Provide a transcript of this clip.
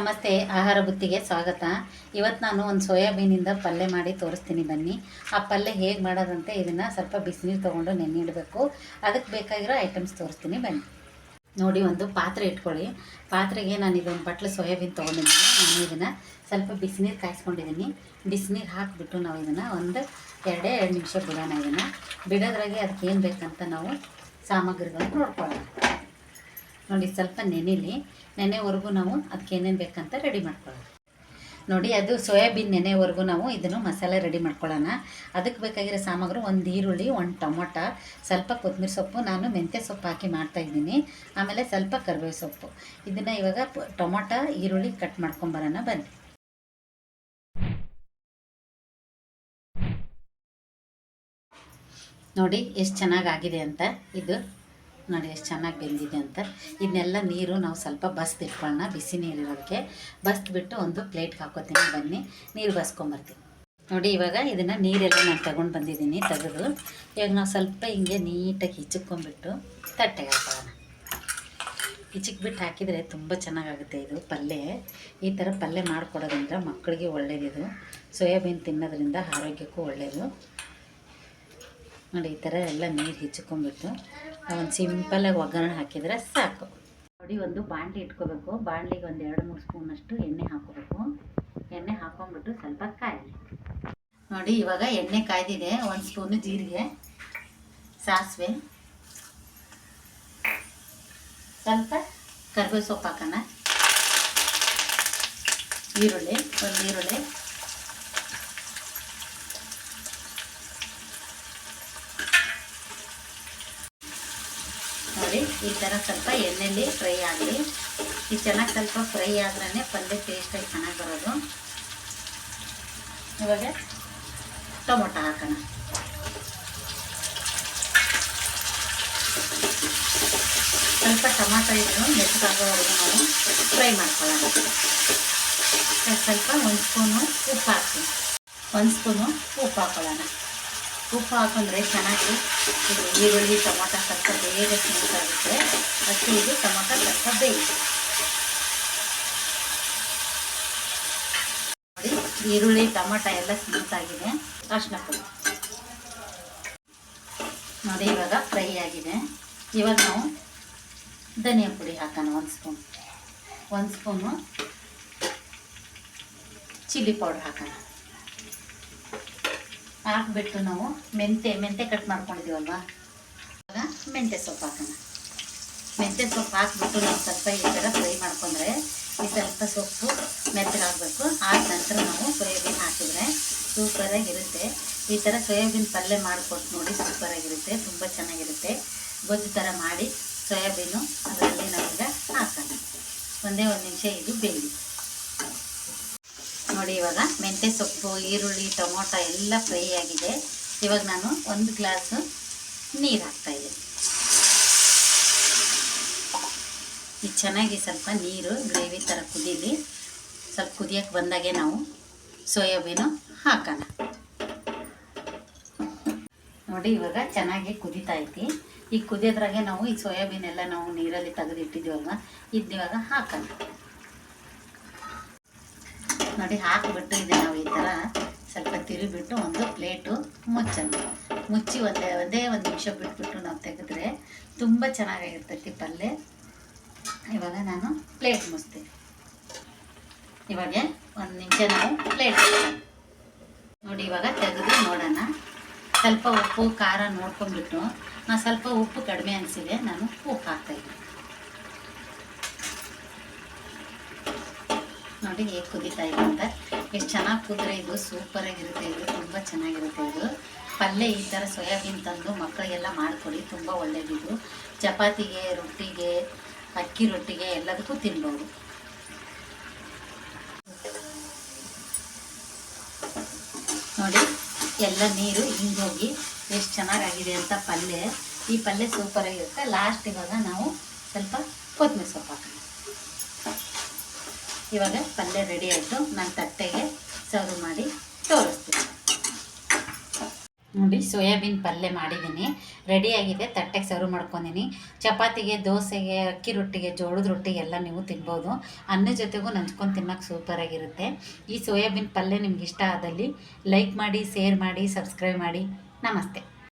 ನಮಸ್ತೆ, ಆಹಾರ ಬುತ್ತಿಗೆ ಸ್ವಾಗತ. ಇವತ್ತು ನಾನು ಒಂದು ಸೋಯಾಬೀನಿಂದ ಪಲ್ಯ ಮಾಡಿ ತೋರಿಸ್ತೀನಿ ಬನ್ನಿ. ಆ ಪಲ್ಯ ಹೇಗೆ ಮಾಡೋದಂತೆ ಇದನ್ನು ಸ್ವಲ್ಪ ಬಿಸಿನೀರು ತೊಗೊಂಡು ನೆನೆಯಿಡಬೇಕು ಅದಕ್ಕೆ ಬೇಕಾಗಿರೋ ಐಟಮ್ಸ್ ತೋರಿಸ್ತೀನಿ ಬನ್ನಿ. ನೋಡಿ, ಒಂದು ಪಾತ್ರೆ ಇಟ್ಕೊಳ್ಳಿ. ಪಾತ್ರೆಗೆ ನಾನು ಇದೊಂದು ಬಟ್ಲು ಸೋಯಾಬೀನ್ ತೊಗೊಂಡಿದ್ದೀನಿ. ನಾನು ಇದನ್ನು ಸ್ವಲ್ಪ ಬಿಸಿನೀರು ಕಾಯಿಸ್ಕೊಂಡಿದ್ದೀನಿ. ಬಿಸಿನೀರು ಹಾಕಿಬಿಟ್ಟು ನಾವು ಇದನ್ನು ಒಂದು ಎರಡೇ ಎರಡು ನಿಮಿಷ ಬಿಡೋಣ ಇದನ್ನು. ಬಿಡೋದ್ರಾಗೆ ಅದಕ್ಕೆ ಏನು ಬೇಕಂತ ನಾವು ಸಾಮಗ್ರಿಗಳನ್ನು ನೋಡ್ಕೊಳ್ಳೋಣ. ನೋಡಿ ಸ್ವಲ್ಪ ನೆನೆಲಿ, ನೆನೆವರೆಗೂ ನಾವು ಅದಕ್ಕೆ ಏನೇನು ಬೇಕಂತ ರೆಡಿ ಮಾಡ್ಕೊಳ್ಳೋಣ. ನೋಡಿ, ಅದು ಸೋಯಾಬೀನ್ ನೆನೆವರೆಗೂ ನಾವು ಇದನ್ನು ಮಸಾಲೆ ರೆಡಿ ಮಾಡ್ಕೊಳ್ಳೋಣ. ಅದಕ್ಕೆ ಬೇಕಾಗಿರೋ ಸಾಮಗ್ರಿ ಒಂದು ಈರುಳ್ಳಿ, ಒಂದು ಟೊಮೊಟ, ಸ್ವಲ್ಪ ಕೊತ್ತಂಬರಿ ಸೊಪ್ಪು, ನಾನು ಮೆಂತ್ಯ ಸೊಪ್ಪು ಹಾಕಿ ಮಾಡ್ತಾಯಿದ್ದೀನಿ ಆಮೇಲೆ ಸ್ವಲ್ಪ ಕರಿಬೇವು ಸೊಪ್ಪು. ಇದನ್ನು ಇವಾಗ ಟೊಮೊಟ, ಈರುಳ್ಳಿ ಕಟ್ ಮಾಡ್ಕೊಂಬರೋಣ ಬನ್ನಿ. ನೋಡಿ, ಎಷ್ಟು ಚೆನ್ನಾಗಾಗಿದೆ ಅಂತ. ಇದು ನೋಡಿ ಎಷ್ಟು ಚೆನ್ನಾಗಿ ಬೆಂದಿದೆ ಅಂತ. ಇದನ್ನೆಲ್ಲ ನೀರು ನಾವು ಸ್ವಲ್ಪ ಬಸ್ದಿಟ್ಕೊಳ್ಳೋಣ ಬಿಸಿ ನೀರಿರೋದಕ್ಕೆ ಬಸ್ದ್ಬಿಟ್ಟು ಒಂದು ಪ್ಲೇಟ್ಗೆ ಹಾಕೋತೀನಿ, ಬನ್ನಿ. ನೀರು ಬಸ್ಕೊಂಬರ್ತೀನಿ. ನೋಡಿ, ಇವಾಗ ಇದನ್ನು ನೀರೆಲ್ಲ ನಾನು ತಗೊಂಡು ಬಂದಿದ್ದೀನಿ, ತೆಗೆದು. ಇವಾಗ ನಾವು ಸ್ವಲ್ಪ ಹಿಂಗೆ ನೀಟಾಗಿ ಹಿಚಕ್ಕೊಂಬಿಟ್ಟು ತಟ್ಟೆಗೆ ಹಾಕೋಣ. ಹಿಚಕ್ಬಿಟ್ಟು ಹಾಕಿದರೆ ತುಂಬ ಚೆನ್ನಾಗಾಗುತ್ತೆ ಇದು ಪಲ್ಯ ಈ ಥರ ಪಲ್ಯ ಮಾಡಿಕೊಡೋದ್ರಿಂದ ಮಕ್ಕಳಿಗೆ ಒಳ್ಳೆಯದಿದು ಸೋಯಾಬೀನ್ ತಿನ್ನೋದ್ರಿಂದ ಆರೋಗ್ಯಕ್ಕೂ ಒಳ್ಳೆಯದು ನೋಡಿ, ಈ ಥರ ಎಲ್ಲ ನೀರು ಹಿಚ್ಕೊಂಡ್ಬಿಟ್ಟು ಒಂದು ಸಿಂಪಲಾಗಿ ಒಗ್ಗರಣೆ ಹಾಕಿದರೆ ಸಾಕು. ನೋಡಿ, ಒಂದು ಬಾಣಲಿ ಇಟ್ಕೋಬೇಕು. ಬಾಂಡ್ಲಿಗೆ ಒಂದು ಎರಡು, ಮೂರು ಸ್ಪೂನಷ್ಟು ಎಣ್ಣೆ ಹಾಕೋಬೇಕು. ಎಣ್ಣೆ ಹಾಕೊಂಡ್ಬಿಟ್ಟು ಸ್ವಲ್ಪ ಕಾಯಲಿ. ನೋಡಿ, ಇವಾಗ ಎಣ್ಣೆ ಕಾಯ್ದಿದೆ. ಒಂದು ಸ್ಪೂನು ಜೀರಿಗೆ, ಸಾಸಿವೆ. ಸ್ವಲ್ಪ ಕರ್ಬೇವು ಸೊಪ್ಪು ಹಾಕೋಣ. ಈರುಳ್ಳಿ, ಒಂದು ಈರುಳ್ಳಿ ನೋಡಿ ಈ ಥರ ಸ್ವಲ್ಪ ಎಣ್ಣೆಯಲ್ಲಿ ಫ್ರೈ ಆಗಲಿ ಈ ಚೆನ್ನಾಗಿ ಸ್ವಲ್ಪ ಫ್ರೈ ಆದ್ರೇ ಪಲ್ಯ ಟೇಸ್ಟಾಗಿ ಚೆನ್ನಾಗಿ ಬರೋದು. ಇವಾಗ ಟೊಮೊಟೊ ಹಾಕೋಣ. ಸ್ವಲ್ಪ ಟೊಮಾಟೊ ಇದ್ದು ಮೆಸಾಗೋವರೆಗೂ ನಾವು ಫ್ರೈ ಮಾಡ್ಕೊಳ್ಳೋಣ. ಸ್ವಲ್ಪ ಒಂದು ಸ್ಪೂನು ಉಪ್ಪು ಹಾಕ್ತೀನಿ. ಒಂದು ಸ್ಪೂನು ಉಪ್ಪು ಹಾಕೊಳ್ಳೋಣ. ಉಪ್ಪು ಹಾಕೊಂಡ್ರೆ ಚೆನ್ನಾಗಿ ಇದು ಈರುಳ್ಳಿ, ಟೊಮೊಟೊ ಸ್ವಲ್ಪ ಬೇಗ ಸ್ಮೂತ್ ಆಗುತ್ತೆ ಅಷ್ಟು ಇದು ಟೊಮೊಟೊ ಸ್ವಲ್ಪ ಬೇಯಿಸಿ. ನೋಡಿ, ಈರುಳ್ಳಿ, ಟೊಮೊಟೊ ಎಲ್ಲ ಸ್ಮೂತ್ ಆಗಿದೆ ಅರ್ಶಿನ ಪುಡಿ. ನೋಡಿ, ಇವಾಗ ಫ್ರೈ ಆಗಿದೆ. ಇವಾಗ ನಾವು ಧನಿಯಾ ಪುಡಿ ಹಾಕೋಣ, ಒಂದು ಸ್ಪೂನ್. ಒಂದು ಸ್ಪೂನು ಚಿಲ್ಲಿ ಪೌಡ್ರ್ ಹಾಕೋಣ. ಹಾಕ್ಬಿಟ್ಟು ನಾವು ಮೆಂತೆ ಮೆಂತೆ ಕಟ್ ಮಾಡ್ಕೊಂಡಿದ್ದೀವಲ್ವಾ? ಇವಾಗ ಮೆಂತೆ ಸೊಪ್ಪು ಹಾಕೋಣ. ಮೆಂತೆ ಸೊಪ್ಪು ಹಾಕ್ಬಿಟ್ಟು ನಾವು ಸ್ವಲ್ಪ ಈ ಥರ ಫ್ರೈ ಮಾಡ್ಕೊಂಡ್ರೆ ಈ ಸ್ವಲ್ಪ ಸೊಪ್ಪು ಮೆತ್ತಗಾಗಬೇಕು. ಆದ ನಂತರ ನಾವು ಸೋಯಾಬೀನ್ ಹಾಕಿದರೆ ಸೂಪರಾಗಿರುತ್ತೆ. ಈ ಥರ ಸೋಯಾಬೀನ್ ಪಲ್ಯ ಮಾಡಿಕೊಟ್ಟು ನೋಡಿ ಸೂಪರಾಗಿರುತ್ತೆ, ತುಂಬ ಚೆನ್ನಾಗಿರುತ್ತೆ. ಗೊಜ್ಜು ಥರ ಮಾಡಿ ಸೋಯಾಬೀನು ಅದರಲ್ಲಿ ನಾವೀಗ ಹಾಕೋಣ. ಒಂದೇ ಒಂದು ನಿಮಿಷ ಇದು ಬೇಯಲಿ. ನೋಡಿ, ಇವಾಗ ಮೆಂತ್ಯ ಸೊಪ್ಪು, ಈರುಳ್ಳಿ, ಟೊಮೊಟೊ ಎಲ್ಲ ಫ್ರೈ ಆಗಿದೆ. ಇವಾಗ ನಾನು ಒಂದು ಗ್ಲಾಸು ನೀರು ಹಾಕ್ತಾ ಇದ್ದೀನಿ. ಇದು ಚೆನ್ನಾಗಿ ಸ್ವಲ್ಪ ನೀರು ಗ್ರೇವಿ ಥರ ಕುದೀಲಿ. ಸ್ವಲ್ಪ ಕುದಿಯೋಕ್ಕೆ ಬಂದಾಗೆ ನಾವು ಸೋಯಾಬೀನು ಹಾಕೋಣ. ನೋಡಿ, ಇವಾಗ ಚೆನ್ನಾಗಿ ಕುದೀತಾ ಐತಿ. ಈ ಕುದಿಯೋದ್ರಾಗೆ ನಾವು ಈ ಸೋಯಾಬೀನ್ ಎಲ್ಲ ನಾವು ನೀರಲ್ಲಿ ತೆಗೆದಿಟ್ಟಿದ್ದೀವಲ್ವ? ಇದ್ದಿವಾಗ ಹಾಕೋಣ. ನೋಡಿ ಹಾಕಿಬಿಟ್ಟು ಇದೆ ನಾವು ಈ ಥರ. ಸ್ವಲ್ಪ ತಿರುಗಿಬಿಟ್ಟು ಒಂದು ಪ್ಲೇಟು ಮುಚ್ಚೋಣ ಮುಚ್ಚಿ ಒಂದೇ ಒಂದೇ ಒಂದು ನಿಮಿಷ ಬಿಟ್ಬಿಟ್ಟು ನಾವು ತೆಗೆದ್ರೆ ತುಂಬ ಚೆನ್ನಾಗಿರ್ತೈತಿ ಪಲ್ಯ ಇವಾಗ ನಾನು ಪ್ಲೇಟ್ ಮುಚ್ತೀನಿ. ಇವಾಗ ಒಂದು ನಿಮಿಷ ನಾವು ಪ್ಲೇಟ್ ನೋಡಿ ಇವಾಗ ತೆಗೆದು ನೋಡೋಣ. ಸ್ವಲ್ಪ ಉಪ್ಪು, ಖಾರ ನೋಡ್ಕೊಂಡ್ಬಿಟ್ಟು ನಾನು ಸ್ವಲ್ಪ ಉಪ್ಪು ಕಡಿಮೆ ಅನಿಸಿದೆ, ನಾನು ಉಪ್ಪು ಹಾಕ್ತಾಯಿದ್ದೀನಿ ನೋಡಿ ಹೇಗೆ ಕುದೀತಾ ಇದೆ ಅಂತ. ಎಷ್ಟು ಚೆನ್ನಾಗಿ ಕುದ್ರೆ ಇದು ಸೂಪರಾಗಿರುತ್ತೆ ಇದು, ತುಂಬ ಚೆನ್ನಾಗಿರುತ್ತೆ ಇದು. ಪಲ್ಯ ಈ ಥರ ಸೋಯಾಬೀನ್ ತಂದು ಮಕ್ಕಳಿಗೆಲ್ಲ ಮಾಡಿಕೊಡಿ, ತುಂಬ ಒಳ್ಳೆಯದಿದು ಚಪಾತಿಗೆ, ರೊಟ್ಟಿಗೆ, ಅಕ್ಕಿ ರೊಟ್ಟಿಗೆ ಎಲ್ಲದಕ್ಕೂ ತಿನ್ಬೋದು. ನೋಡಿ, ಎಲ್ಲ ನೀರು ಹಿಂಗೋಗಿ ಎಷ್ಟು ಚೆನ್ನಾಗಾಗಿದೆ ಅಂತ ಪಲ್ಯ. ಈ ಪಲ್ಯ ಸೂಪರಾಗಿರುತ್ತೆ ಲಾಸ್ಟ್ ಇವಾಗ ನಾವು ಸ್ವಲ್ಪ ಕೊತ್ತಂಬರಿ ಸೊಪ್ಪು ಹಾಕೋಣ ಇವಾಗ ಪಲ್ಯ ರೆಡಿ ಆಯಿತು. ನಾನು ತಟ್ಟೆಗೆ ಸರ್ವ್ ಮಾಡಿ ತೋರಿಸ್ತೀನಿ. ನೋಡಿ, ಸೋಯಾಬೀನ್ ಪಲ್ಯ ಮಾಡಿದ್ದೀನಿ. ರೆಡಿಯಾಗಿದೆ ತಟ್ಟೆಗೆ ಸರ್ವ್ ಮಾಡ್ಕೊಂಡಿನಿ. ಚಪಾತಿಗೆ, ದೋಸೆಗೆ, ಅಕ್ಕಿ ರೊಟ್ಟಿಗೆ, ಜೋಳದ ರೊಟ್ಟಿಗೆ ಎಲ್ಲ ನೀವು ತಿನ್ಬೋದು. ಅನ್ನ ಜೊತೆಗೂ ನಂಚ್ಕೊಂಡು ತಿನ್ನೋಕೆ ಸೂಪರಾಗಿರುತ್ತೆ ಈ ಸೋಯಾಬೀನ್ ಪಲ್ಯ ನಿಮ್ಗೆ ಇಷ್ಟ ಆದಲ್ಲಿ ಲೈಕ್ ಮಾಡಿ ಶೇರ್ ಮಾಡಿ ಸಬ್ಸ್ಕ್ರೈಬ್ ಮಾಡಿ. ನಮಸ್ತೆ.